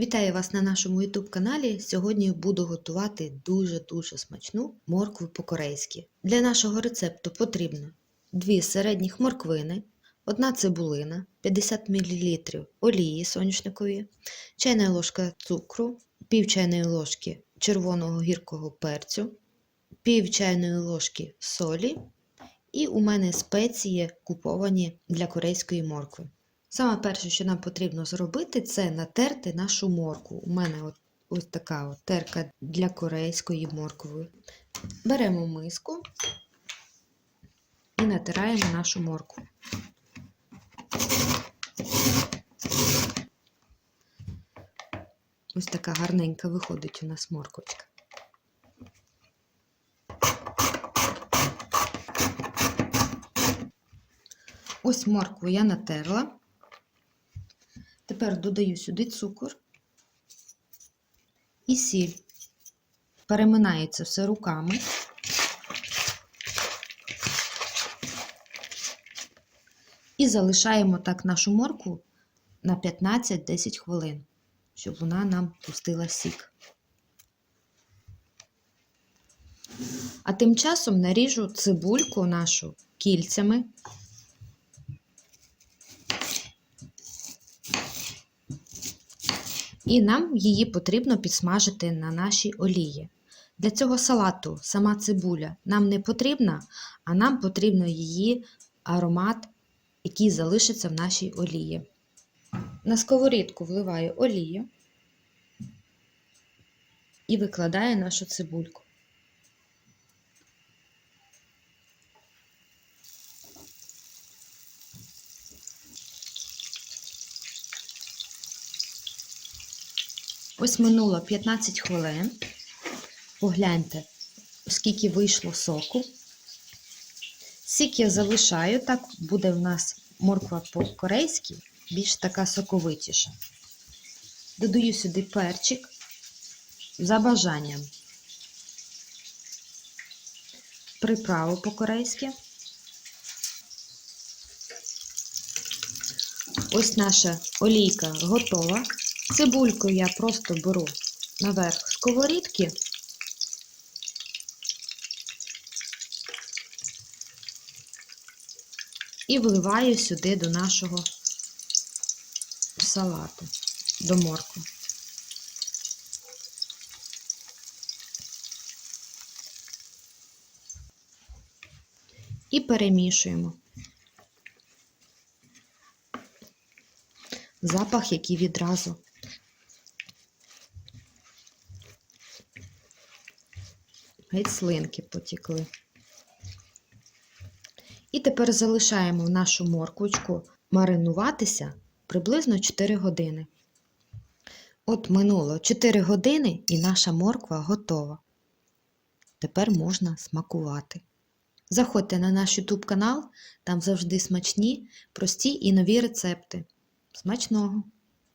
Вітаю вас на нашому YouTube каналі. Сьогодні буду готувати дуже-дуже смачну моркву по-корейськи. Для нашого рецепту потрібно 2 середніх морквини, 1 цибулина, 50 мл олії соняшникової, чайна ложка цукру, пів чайної ложки червоного гіркого перцю, пів чайної ложки солі і у мене спеції куповані для корейської моркви. Саме перше, що нам потрібно зробити, це натерти нашу моркву. У мене от, ось така от терка для корейської моркви. Беремо миску і натираємо нашу моркву. Ось така гарненька виходить у нас морковочка. Ось моркву я натерла. Тепер додаю сюди цукор і сіль. Переминається все руками. І залишаємо так нашу моркву на 15-10 хвилин, щоб вона нам пустила сік. А тим часом наріжу цибульку нашу кільцями. І нам її потрібно підсмажити на нашій олії. Для цього салату сама цибуля нам не потрібна, а нам потрібно її аромат, який залишиться в нашій олії. На сковорідку вливаю олію і викладаю нашу цибульку. Ось минуло 15 хвилин. Погляньте, скільки вийшло соку. Сік я залишаю, так буде в нас морква по-корейськи, більш така соковитіша. Додаю сюди перчик за бажанням. Приправу по-корейськи. Ось наша олійка готова. Цибульку я просто беру наверх сковорідки. І вливаю сюди до нашого салату, до моркви. І перемішуємо. Запах, який відразу геть слинки потікли. І тепер залишаємо нашу морквочку маринуватися приблизно 4 години. От минуло 4 години і наша морква готова. Тепер можна смакувати. Заходьте на наш YouTube канал, там завжди смачні, прості і нові рецепти. Смачного!